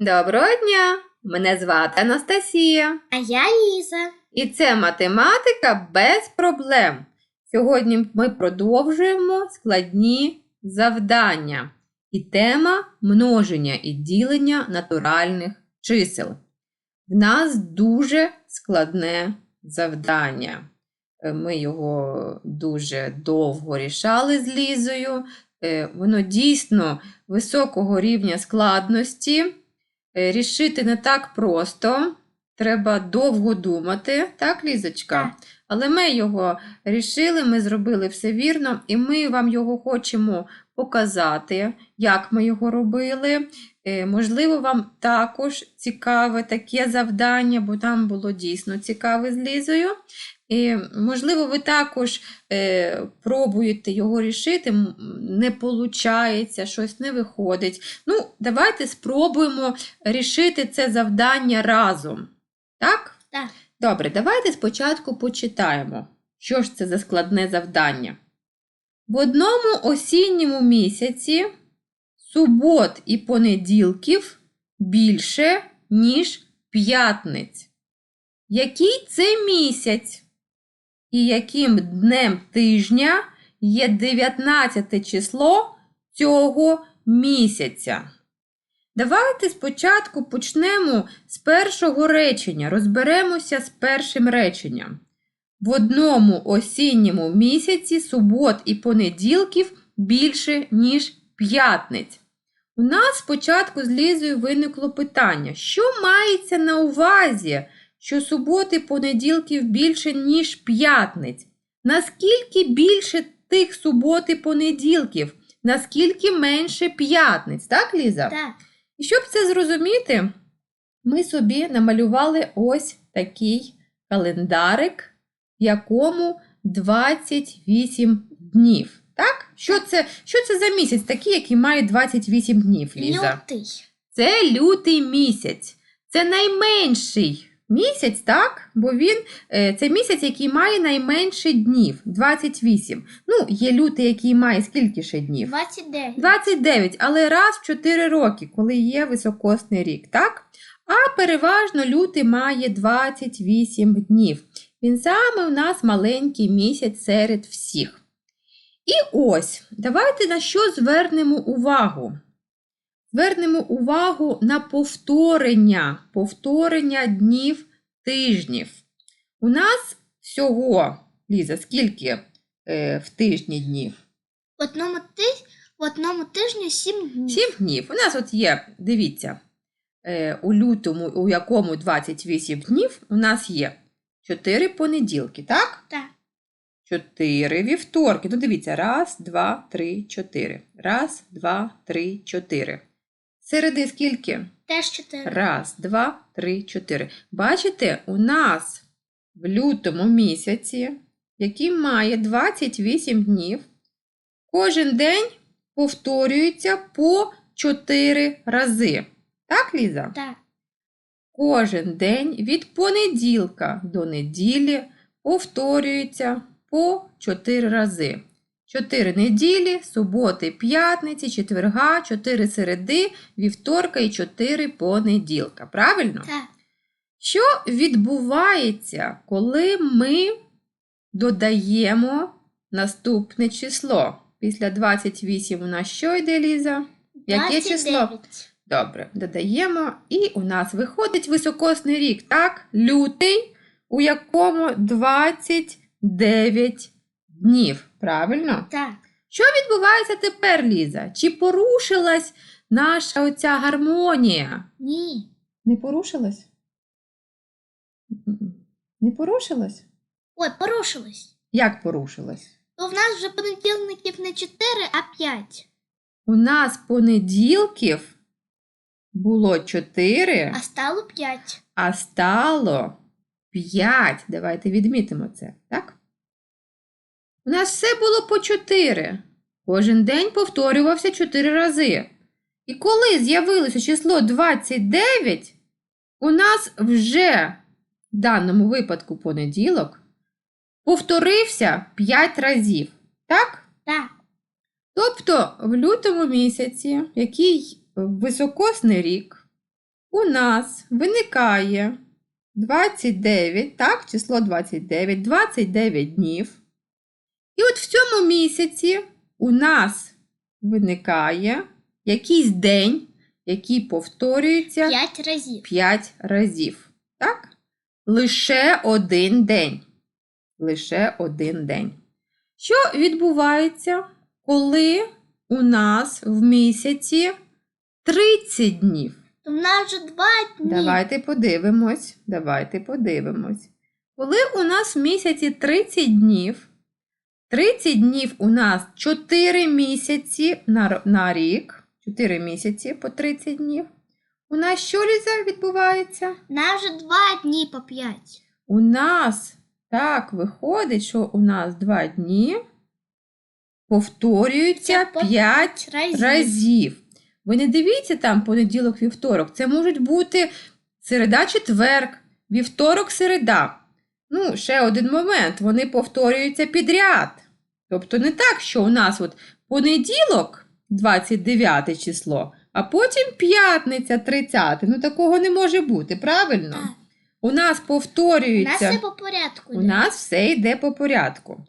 Доброго дня! Мене звати Анастасія. А я Ліза. І це математика без проблем. Сьогодні ми продовжуємо складні завдання. І тема множення і ділення натуральних чисел. В нас дуже складне завдання. Е, Ми його дуже довго рішали з Лізою. Е, Воно дійсно високого рівня складності. Е, Рішити не так просто. Треба довго думати, так, Лізочка? Але ми його рішили, ми зробили все вірно, і ми вам його хочемо показати, як ми його робили. Е, Можливо, вам також цікаве таке завдання, бо там було дійсно цікаве з Лізою. І, можливо, ви також е, пробуєте його рішити, не виходить, щось не виходить. Ну, давайте спробуємо рішити це завдання разом. Так? Так. Добре, давайте спочатку почитаємо, що ж це за складне завдання. В одному осінньому місяці субот і понеділків більше, ніж п'ятниць. Який це місяць? І яким днем тижня є 19 число цього місяця? Давайте спочатку почнемо з першого речення. Розберемося з першим реченням. В одному осінньому місяці субот і понеділків більше, ніж п'ятниць. У нас спочатку з Лізою виникло питання, що мається на увазі, що субот і понеділків більше, ніж п'ятниць? Наскільки більше тих субот і понеділків? Наскільки менше п'ятниць? Так, Ліза? Так. І щоб це зрозуміти, ми собі намалювали ось такий календарик, в якому 28 днів. Так? Що це, що це за місяць такий, який має 28 днів, Ліза? Лютий. Це лютий місяць. Це найменший місяць, так? Бо він е, це місяць, який має найменше днів 28. Ну, є лютий, який має скільки ще днів? 29. 29, але раз в 4 роки, коли є високосний рік, так? А переважно лютий має 28 днів. Він саме у нас маленький місяць серед всіх. І ось, давайте на що звернемо увагу. Звернемо увагу на повторення, повторення днів тижнів. У нас всього, Ліза, скільки е, в тижні днів? В одному, тиж... в одному тижні 7 днів. Сім днів. У нас от є, дивіться, е, у лютому, у якому 28 днів, у нас є 4 понеділки, так? Так. 4 вівторки. Ну, дивіться, раз, два, три, чотири. Раз, два, три, чотири. Середи скільки? Теж 4. Раз, два, три, чотири. Бачите, у нас в лютому місяці, який має 28 днів, кожен день повторюється по 4 рази. Так, Ліза? Так. Кожен день від понеділка до неділі повторюється по 4 рази. 4 неділі, суботи, п'ятниці, четверга, 4 середи, вівторка і 4 понеділка. Правильно? Так. Що відбувається, коли ми додаємо наступне число? Після 28 у нас що йде, Ліза? Яке число? Добре, додаємо, і у нас виходить високосний рік, так? Лютий, у якому 29 днів. Правильно? Так. Що відбувається тепер, Ліза? Чи порушилась наша оця гармонія? Ні. Не порушилась? Не порушилась? Ой, порушилось. Як порушилась? То в нас вже понедільників не 4, а 5. У нас понеділків було 4, А стало 5. а стало 5. Давайте відмітимо це, так? У нас все було по 4. Кожен день повторювався 4 рази. І коли з'явилося число 29, у нас вже в даному випадку понеділок повторився 5 разів. Так? Так. Тобто в лютому місяці, який високосний рік, у нас виникає 29, так, число 29, 29 днів. І от в цьому місяці у нас виникає якийсь день, який повторюється П'ять разів. 5 разів. Так? Лише один день. Лише один день. Що відбувається, коли у нас в місяці 30 днів? В нас вже два дні. Давайте подивимось. Давайте подивимось. Коли у нас в місяці 30 днів, 30 днів у нас 4 місяці на, на рік, 4 місяці по 30 днів. У нас що Ліза відбувається? В нас вже два дні по п'ять. У нас так виходить, що у нас 2 дні повторюються 5 разів. разів. Ви не дивіться там понеділок, вівторок. Це можуть бути середа, четверг, вівторок, середа. Ну, ще один момент. Вони повторюються підряд. Тобто не так, що у нас от понеділок, 29 число, а потім п'ятниця, 30. Ну такого не може бути, правильно? Так. У нас У нас повторюється. все по порядку. У нас все йде по порядку.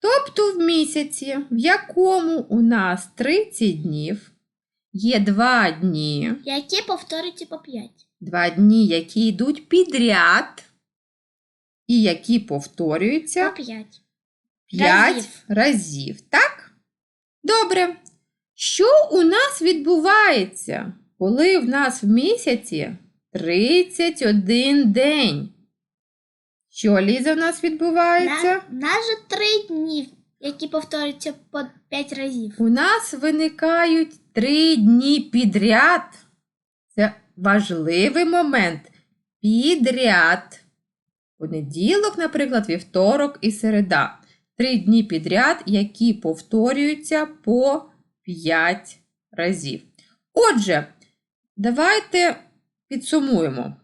Тобто в місяці, в якому у нас 30 днів, є 2 дні, Які повторюються по п'ять. 2 дні, які йдуть підряд, і які повторюються По п'ять. 5 Разів. разів. Так? Добре. Що у нас відбувається, коли в нас в місяці 31 день? Що, Ліза, у нас відбувається? В нас же три дні, які повторюються по п'ять разів. У нас виникають три дні підряд. Це важливий момент. Підряд. Понеділок, наприклад, вівторок і середа. Три дні підряд, які повторюються по 5 разів. Отже, давайте підсумуємо.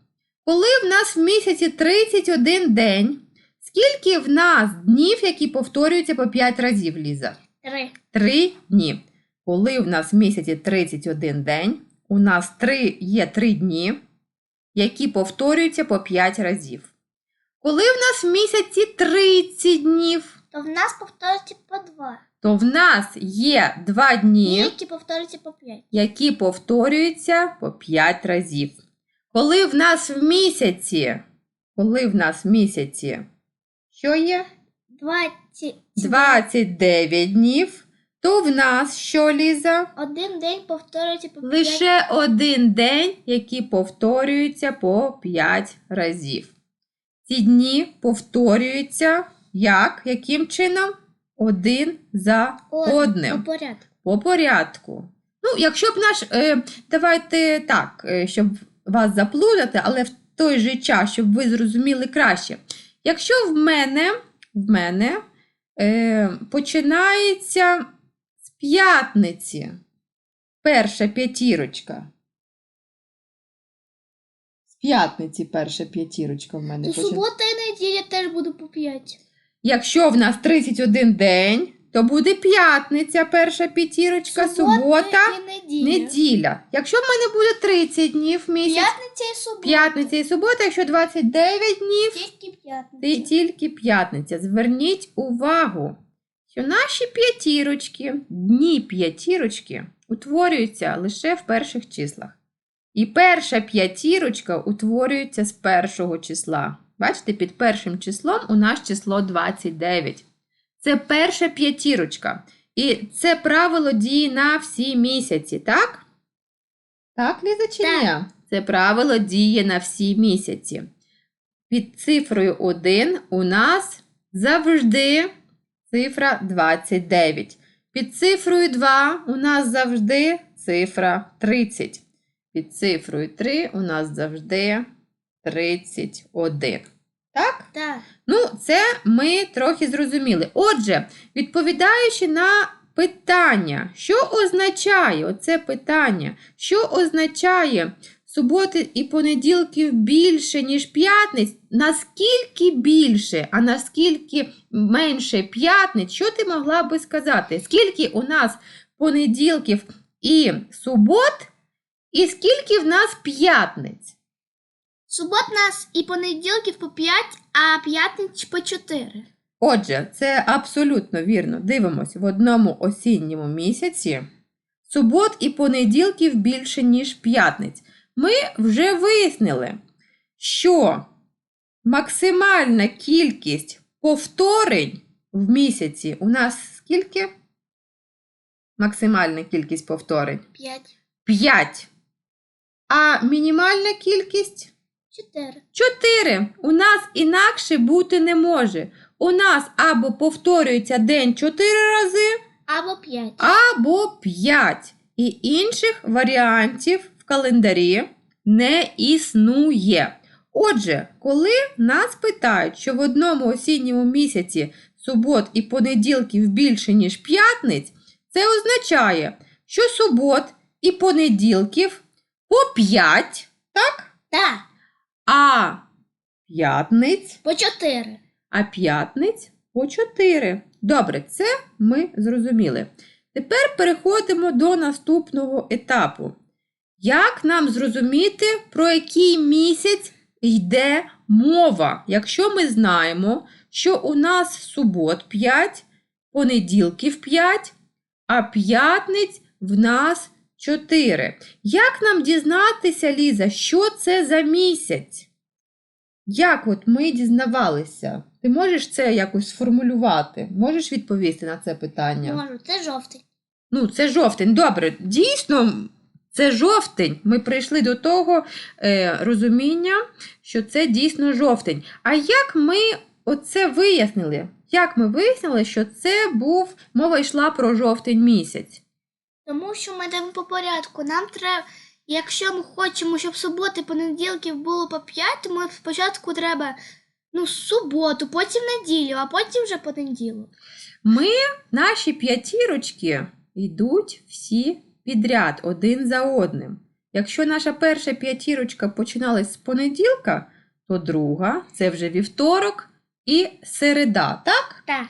Коли в нас в місяці 31 день, скільки в нас днів, які повторюються по 5 разів, Ліза? Три. Три дні. Коли в нас в місяці 31 день, у нас три, є 3 дні, які повторюються по 5 разів. Коли в нас в місяці 30 днів, То в нас повторюється по два. то в нас є 2 Дні, які повторюються по п'ять. які повторюються по 5 разів. Коли в нас в місяці, коли в нас в місяці, що є? Двадцять. 29 днів, то в нас що, Ліза? Один день повторюється по п'ять. Лише один день, який повторюється по 5 разів. Ці дні повторюються як? Яким чином? Один за одним. По порядку. По порядку. Ну, якщо б наш. Е, давайте так, е, щоб вас заплутати, але в той же час, щоб ви зрозуміли краще. Якщо в мене, в мене е, починається з п'ятниці перша п'ятірочка. П'ятниці перша п'ятірочка в мене То субота і неділя теж буде по п'ять. Якщо в нас 31 день, то буде п'ятниця перша п'ятірочка, субота, і неділя. неділя. Якщо в мене буде 30 днів в місяць, П'ятниця і субота. п'ятниця і субота, якщо 29 днів, Тільки то п'ятниця. тільки п'ятниця. Зверніть увагу, що наші п'ятірочки, дні п'ятірочки утворюються лише в перших числах. І перша п'ятірочка утворюється з першого числа. Бачите, під першим числом у нас число 29. Це перша п'ятірочка. І це правило діє на всі місяці, так? Так, Ліза, чи Так. Це правило діє на всі місяці. Під цифрою 1 у нас завжди цифра 29. Під цифрою 2 у нас завжди цифра 30. Під цифрою 3 у нас завжди 31. Так? Так. Ну, це ми трохи зрозуміли. Отже, відповідаючи на питання, що означає оце питання? Що означає суботи і понеділків більше, ніж п'ятниць? Наскільки більше, а наскільки менше п'ятниць? Що ти могла би сказати? Скільки у нас понеділків і субот, І скільки в нас п'ятниць? Субот нас і понеділків по 5, а п'ятниць по 4. Отже, це абсолютно вірно. Дивимося, в одному осінньому місяці субот і понеділків більше, ніж п'ятниць. Ми вже вияснили, що максимальна кількість повторень в місяці у нас скільки? Максимальна кількість повторень 5, 5. А мінімальна кількість 4. 4. У нас інакше бути не може. У нас або повторюється день 4 рази, Або 5. або 5. І інших варіантів в календарі не існує. Отже, коли нас питають, що в одному осінньому місяці субот і понеділків більше, ніж п'ятниць, це означає, що субот і понеділків по 5, так? Так, А п'ятниць, по 4. а п'ятниць по 4. Добре, це ми зрозуміли. Тепер переходимо до наступного етапу. Як нам зрозуміти, про який місяць йде мова, якщо ми знаємо, що у нас субот 5, понеділків 5, а п'ятниць в нас 4. Як нам дізнатися, Ліза, що це за місяць? Як от ми дізнавалися? Ти можеш це якось сформулювати? Можеш відповісти на це питання? Можу, це жовтий. Ну, це жовтень. Добре, дійсно, це жовтень. Ми прийшли до того е, розуміння, що це дійсно жовтень. А як ми оце вияснили? Як ми вияснили, що це був мова йшла про жовтень місяць? Тому що ми йдемо по порядку. Нам треба, якщо ми хочемо, щоб суботи, понеділків було по 5, то ми спочатку треба ну, суботу, потім неділю, а потім вже понеділок. Ми, наші п'ятірочки, йдуть всі підряд один за одним. Якщо наша перша п'ятірочка починалась з понеділка, то друга це вже вівторок і середа, так? Так.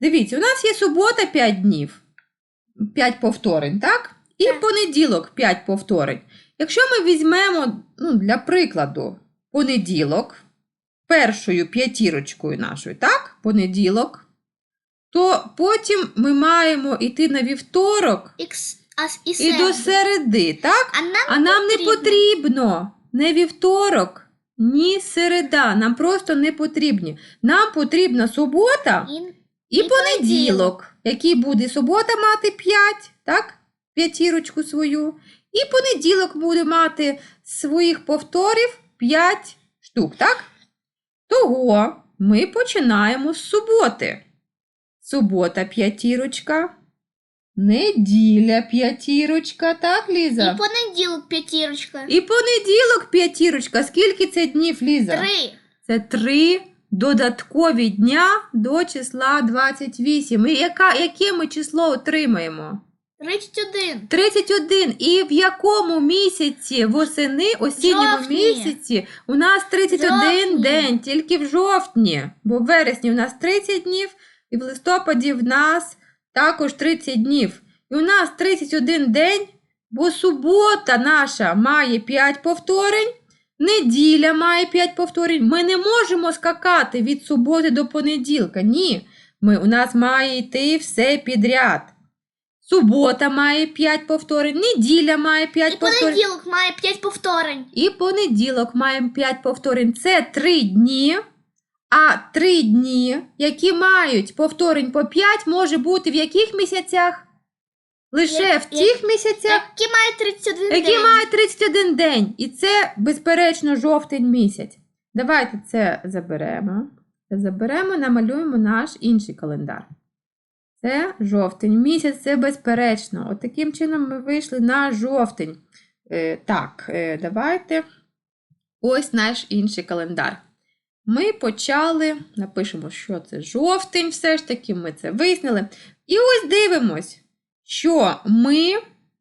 Дивіться, у нас є субота 5 днів, 5 повторень, так? І Так. понеділок 5 повторень. Якщо ми візьмемо, ну, для прикладу, понеділок, першою п'ятірочкою нашою, так? Понеділок, то потім ми маємо йти на вівторок і, і до середи, так? А нам, А нам не потрібно. потрібно не вівторок, ні середа. Нам просто не потрібні. Нам потрібна субота І, понеділок. який буде субота мати 5, так? П'ятірочку свою. І понеділок буде мати своїх повторів 5 штук, так? Того ми починаємо з суботи. Субота п'ятірочка. Неділя п'ятірочка, так, Ліза? і понеділок п'ятірочка. І понеділок п'ятірочка. Скільки це днів, Ліза? Три. Це три додаткові дня до числа 28. І яка, яке ми число отримаємо? 31. 31. І в якому місяці восени, осінньому Жовтні. місяці, у нас 31 Жовтні. день, тільки в жовтні. Бо в вересні у нас 30 днів, і в листопаді в нас також 30 днів. І у нас 31 день, бо субота наша має 5 повторень, неділя має 5 повторень. Ми не можемо скакати від суботи до понеділка. Ні. Ми, у нас має йти все підряд. Субота має 5 повторень, неділя має 5 І повторень. понеділок має 5 повторень. І понеділок маємо 5 повторень. Це 3 дні. А 3 дні, які мають повторень по 5, може бути в яких місяцях? Лише в тих місяцях, Які мають 31 які день. мають 31 день. І це, безперечно, жовтень місяць. Давайте це заберемо. Це заберемо, намалюємо наш інший календар. Це жовтень місяць, це безперечно. От таким чином ми вийшли на жовтень. Е, так, е, давайте. Ось наш інший календар. Ми почали, напишемо, що це жовтень, все ж таки, ми це вияснили. І ось дивимось, що ми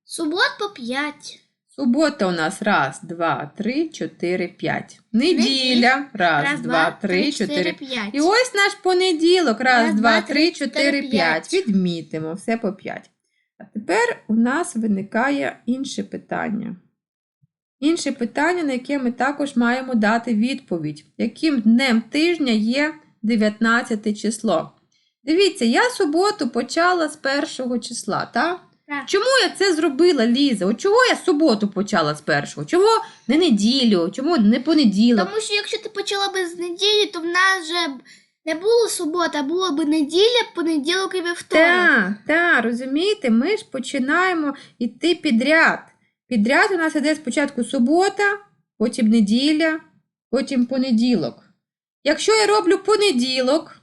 Субот по 5. Субота у нас раз, два, три, чотири, п'ять. Неділя. Раз, два, три, чотири. 5. І ось наш понеділок. Раз, Раз, два, три, чотири, п'ять. п'ять. Відмітимо все по п'ять. А тепер у нас виникає інше питання. Інше питання, на яке ми також маємо дати відповідь. Яким днем тижня є 19 число? Дивіться, я суботу почала з першого числа, так? Так. Чому я це зробила, Ліза? От чого я суботу почала з першого? Чого не неділю? Чому не понеділок? Тому що якщо ти почала би з неділі, то в нас же не було субота, а було б неділя, понеділок і вівторок. Так, так, розумієте, ми ж починаємо йти підряд. Підряд у нас іде спочатку субота, потім неділя, потім понеділок. Якщо я роблю понеділок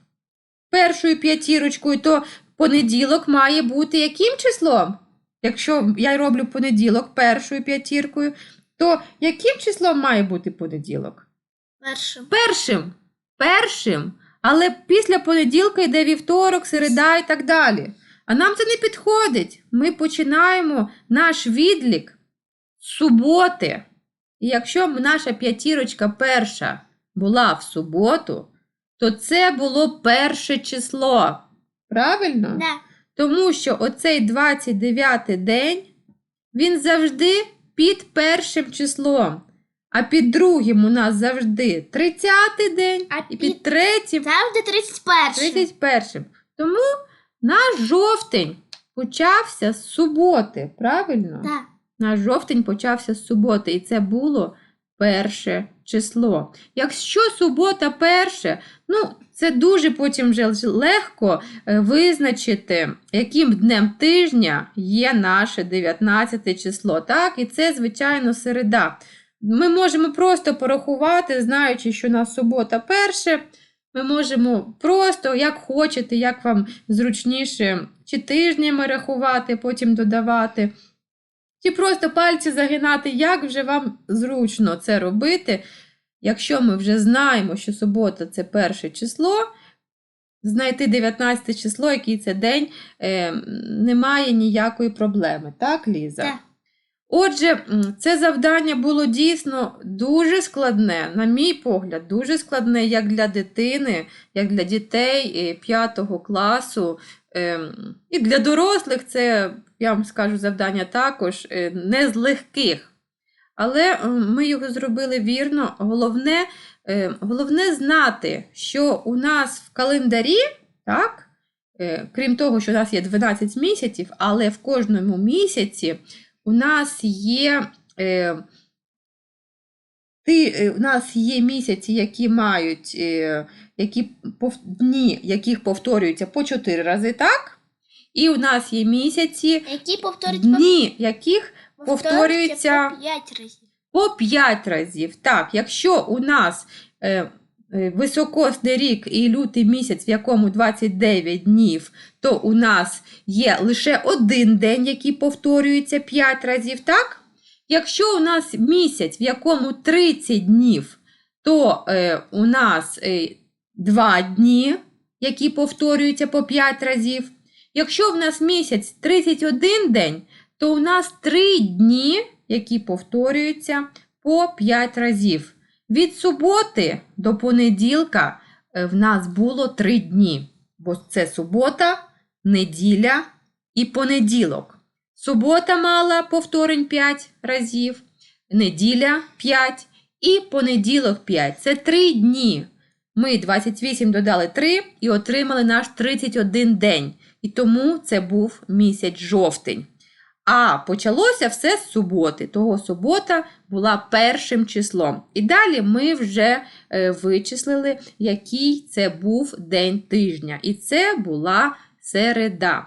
першою п'ятірочкою, то понеділок має бути яким числом? Якщо я роблю понеділок першою п'ятіркою, то яким числом має бути понеділок? Першим. Першим. Першим. Але після понеділка йде вівторок, середа і так далі. А нам це не підходить. Ми починаємо наш відлік з суботи. І якщо б наша п'ятірочка перша була в суботу, то це було перше число. Правильно? Да. Тому що оцей 29 день, він завжди під першим числом. А під другим у нас завжди 30 день, А і під під третім завжди 31. 31. Тому наш жовтень почався з суботи, правильно? Так. Наш жовтень почався з суботи, і це було перше число. Якщо субота перше, ну це дуже потім вже легко е, визначити, яким днем тижня є наше 19 число. Так, і це, звичайно, середа. Ми можемо просто порахувати, знаючи, що у нас субота перше. Ми можемо просто, як хочете, як вам зручніше, чи тижнями рахувати, потім додавати, чи просто пальці загинати, як вже вам зручно це робити. Якщо ми вже знаємо, що субота це перше число, знайти 19 число, який це день, е, немає ніякої проблеми. Так, Ліза? Так. Отже, це завдання було дійсно дуже складне, на мій погляд, дуже складне як для дитини, як для дітей 5 класу. Ем, І для дорослих це, я вам скажу, завдання також е, не з легких. Але ми його зробили вірно. Головне, е, головне знати, що у нас в календарі, так, е, крім того, що у нас є 12 місяців, але в кожному місяці у нас є, ти, е, у нас є місяці, які мають е, які дні, яких повторюються по 4 рази, так? І у нас є місяці, Які дні, яких повторюються по 5 разів. по 5 разів. Так, якщо у нас е, е, високосний рік і лютий місяць, в якому 29 днів, то у нас є лише один день, який повторюється 5 разів, так? Якщо у нас місяць, в якому 30 днів, то е, у нас е, 2 дні, які повторюються по 5 разів. Якщо в нас місяць 31 день, то у нас 3 дні, які повторюються по 5 разів. Від суботи до понеділка е, в нас було 3 дні, бо це субота, неділя і понеділок. Субота мала повторень 5 разів, неділя 5 і понеділок 5. Це 3 дні. Ми 28 додали 3 і отримали наш 31 день. І тому це був місяць жовтень. А почалося все з суботи. Того субота була першим числом. І далі ми вже е, вичислили, який це був день тижня. І це була середа.